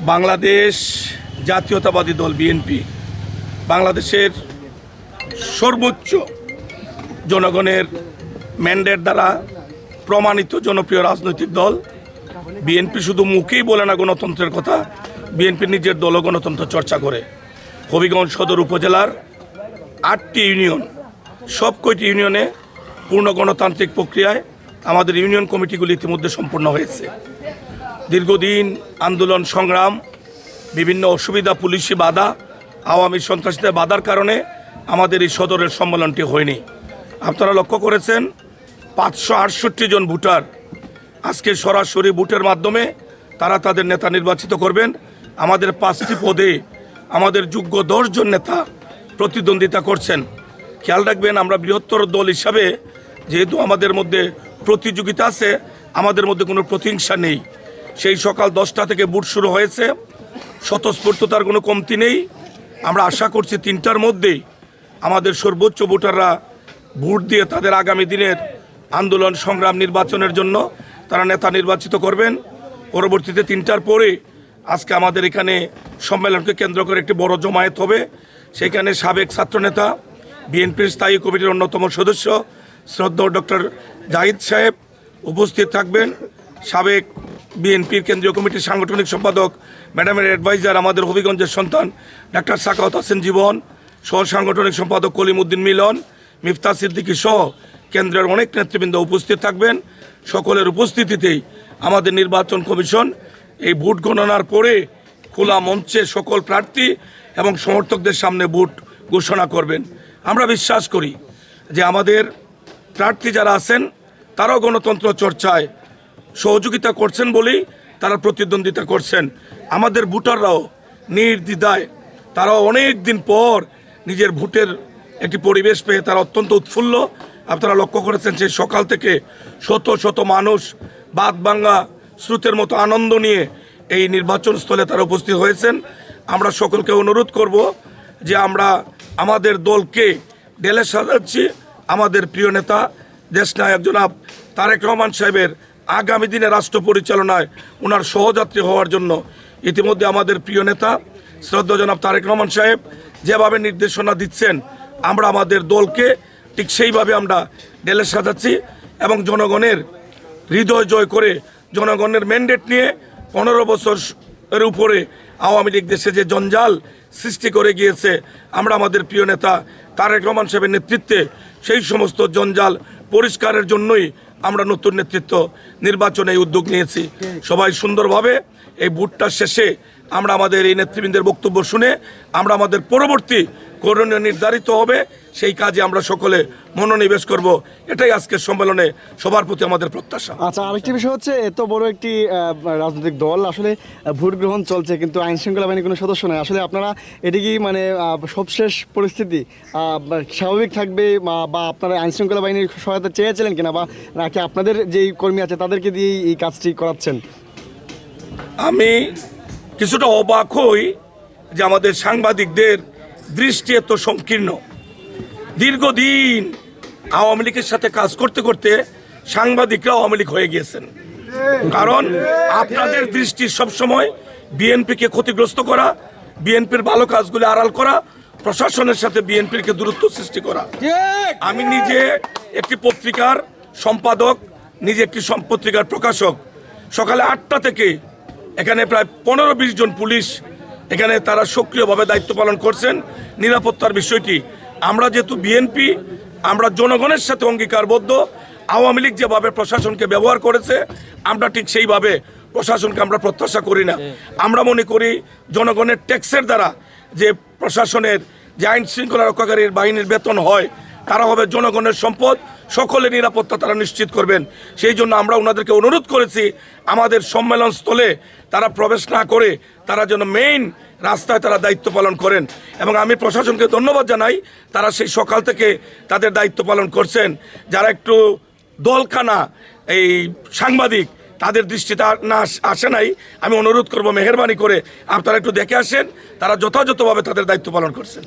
বাংলাদেশ জাতীয়তাবাদী দল বিএনপি, বাংলাদেশের সর্বোচ্চ জনগণের ম্যান্ডেট দ্বারা প্রমাণিত জনপ্রিয় রাজনৈতিক দল। বিএনপি শুধু মুখেই বলে না, গণতন্ত্রের কথা। বিএনপি নিজের দলও গণতন্ত্র চর্চা করে। হবিগঞ্জ সদর উপজেলার আটটি ইউনিয়ন, সব কয়টি ইউনিয়নে পূর্ণ গণতান্ত্রিক প্রক্রিয়ায় আমাদের ইউনিয়ন কমিটিগুলি ইতিমধ্যে সম্পন্ন হয়েছে। দীর্ঘদিন আন্দোলন, সংগ্রাম, বিভিন্ন অসুবিধা, পুলিশি বাধা, আওয়ামী সন্ত্রাসীদের বাধার কারণে আমাদের এই সদরের সম্মেলনটি হয়নি। আপনারা লক্ষ্য করেছেন, পাঁচশো আটষট্টি জন ভোটার আজকে সরাসরি ভোটের মাধ্যমে তারা তাদের নেতা নির্বাচিত করবেন। আমাদের পাঁচটি পদে আমাদের যোগ্য দশজন নেতা প্রতিদ্বন্দ্বিতা করছেন। খেয়াল রাখবেন, আমরা বৃহত্তর দল হিসাবে যেহেতু আমাদের মধ্যে প্রতিযোগিতা আছে, আমাদের মধ্যে কোনো প্রতিহিংসা নেই। সেই সকাল দশটা থেকে বুট শুরু হয়েছে। স্বতঃস্ফূর্ততার কোনো কমতি নেই। আমরা আশা করছি তিনটার মধ্যেই আমাদের সর্বোচ্চ ভোটাররা ভোট দিয়ে তাদের আগামী দিনের আন্দোলন সংগ্রাম নির্বাচনের জন্য তারা নেতা নির্বাচিত করবেন। পরবর্তীতে তিনটার পরে আজকে আমাদের এখানে সম্মেলনকে কেন্দ্র করে একটি বড় জমায়েত হবে। সেখানে সাবেক ছাত্রনেতা, বিএনপির স্থায়ী কমিটির অন্যতম সদস্য শ্রদ্ধা ডক্টর জাহিদ সাহেব উপস্থিত থাকবেন। সাবেক বিএনপির কেন্দ্রীয় কমিটির সাংগঠনিক সম্পাদক, ম্যাডামের অ্যাডভাইজার আমাদের হবিগঞ্জের সন্তান, ডাক্তার সাকাওয়াত হোসেন জীবন, সহ সাংগঠনিক সম্পাদক কলিমুদ্দিন মিলন মিফতা সিদ্দিকী সহ কেন্দ্রের অনেক নেতৃবৃন্দ উপস্থিত থাকবেন। সকলের উপস্থিতিতেই আমাদের নির্বাচন কমিশন এই ভোট গণনার পরে খোলা মঞ্চে সকল প্রার্থী এবং সমর্থকদের সামনে ভোট ঘোষণা করবেন। আমরা বিশ্বাস করি যে আমাদের প্রার্থী যারা আছেন, তারাও গণতন্ত্র চর্চায় সহযোগিতা করছেন বলেই তারা প্রতিদ্বন্দ্বিতা করছেন। আমাদের ভোটাররাও নির্দ্বিধায়, তারাও অনেক দিন পর নিজের ভোটের একটি পরিবেশ পেয়ে তারা অত্যন্ত উৎফুল্ল। আপনারা লক্ষ্য করেছেন সেই সকাল থেকে শত শত মানুষ বাদ বাঙ্গা স্রোতের মতো আনন্দ নিয়ে এই নির্বাচন স্থলে তারা উপস্থিত হয়েছেন। আমরা সকলকে অনুরোধ করব যে আমরা আমাদের দলকে ডেলে সাজাচ্ছি। আমাদের প্রিয় নেতা দেশ দেশনায়ক জনাব তারেক রহমান সাহেবের আগামী দিনে রাষ্ট্র পরিচালনায় ওনার সহযাত্রী হওয়ার জন্য ইতিমধ্যে আমাদের প্রিয় নেতা শ্রদ্ধা জনাব তারেক রহমান সাহেব যেভাবে নির্দেশনা দিচ্ছেন, আমরা আমাদের দলকে ঠিক সেইভাবে আমরা ডেলে সাজাচ্ছি এবং জনগণের হৃদয় জয় করে জনগণের ম্যান্ডেট নিয়ে পনেরো বছর এর উপরে আওয়ামী লীগ দেশে যে জঞ্জাল সৃষ্টি করে গিয়েছে, আমরা আমাদের প্রিয় নেতা তারেক রহমান সাহেবের নেতৃত্বে সেই সমস্ত জঞ্জাল পরিষ্কারের জন্যই আমরা নতুন নেতৃত্ব নির্বাচনে উদ্যোগ নিয়েছি। সবাই সুন্দরভাবে এই ভোটটা শেষে আমরা আমাদের এই নেতৃবৃন্দের বক্তব্য শুনে আমরা আমাদের পরবর্তী করণীয় নির্ধারিত হবে সেই কাজে আমরা সকলে মনোনিবেশ করব। এটাই আজকের সম্মেলনে সবার প্রতি আমাদের প্রত্যাশা। আচ্ছা আরেকটি বিষয় হচ্ছে এত বড় একটি রাজনৈতিক দল আসলে ভোট গ্রহণ চলছে কিন্তু আইন শৃঙ্খলা বাহিনীর কোনো সদস্য নয় আসলে আপনারা এটি কি মানে সবশেষ পরিস্থিতি স্বাভাবিক থাকবে বা- আপনারা আইন শৃঙ্খলা বাহিনীর সহায়তা চেয়েছিলেন কিনা বা নাকি আপনাদের যেই কর্মী আছে তাদেরকে দিয়েই এই কাজটি করাচ্ছেন? আমি কিছুটা অবাক হই যে আমাদের সাংবাদিকদের দৃষ্টি এত সংকীর্ণ। দীর্ঘদিন আওয়ামী লীগের সাথে কাজ করতে করতে সাংবাদিকরা আওয়ামী লীগ হয়ে গিয়েছেন। কারণ আপনাদের দৃষ্টি সবসময় বিএনপিকে ক্ষতিগ্রস্ত করা, বিএনপির ভালো কাজগুলি আড়াল করা, প্রশাসনের সাথে বিএনপিকে দূরত্ব সৃষ্টি করা। আমি নিজে একটি পত্রিকার সম্পাদক, নিজে একটি পত্রিকার প্রকাশক। সকালে আটটা থেকে এখানে প্রায় পনেরো বিশ জন পুলিশ এখানে তারা সক্রিয়ভাবে দায়িত্ব পালন করছেন। নিরাপত্তার বিষয়টি, আমরা যেহেতু বিএনপি, আমরা জনগণের সাথে অঙ্গীকারবদ্ধ, আওয়ামী লীগ যেভাবে প্রশাসনকে ব্যবহার করেছে, আমরা ঠিক সেইভাবে প্রশাসনকে আমরা প্রত্যাশা করি না। আমরা মনে করি জনগণের ট্যাক্সের দ্বারা যে প্রশাসনের যে আইন শৃঙ্খলা রক্ষাকারীর বাহিনীর বেতন হয়, তারা হবে জনগণের সম্পদ, সকলের নিরাপত্তা তারা নিশ্চিত করবেন। সেই জন্য আমরা ওনাদেরকে অনুরোধ করেছি, আমাদের সম্মেলন স্থলে তারা প্রবেশ না করে তারা যেন মেইন রাস্তায় তারা দায়িত্ব পালন করেন। এবং আমি প্রশাসনকে ধন্যবাদ জানাই, তারা সেই সকাল থেকে তাদের দায়িত্ব পালন করছেন। যারা একটু দলখানা, এই সাংবাদিক, তাদের দৃষ্টিতে না আসে নাই। আমি অনুরোধ করব মেহরবানি করে আপনারা একটু দেখে আসেন, তারা যথাযথভাবে তাদের দায়িত্ব পালন করছেন।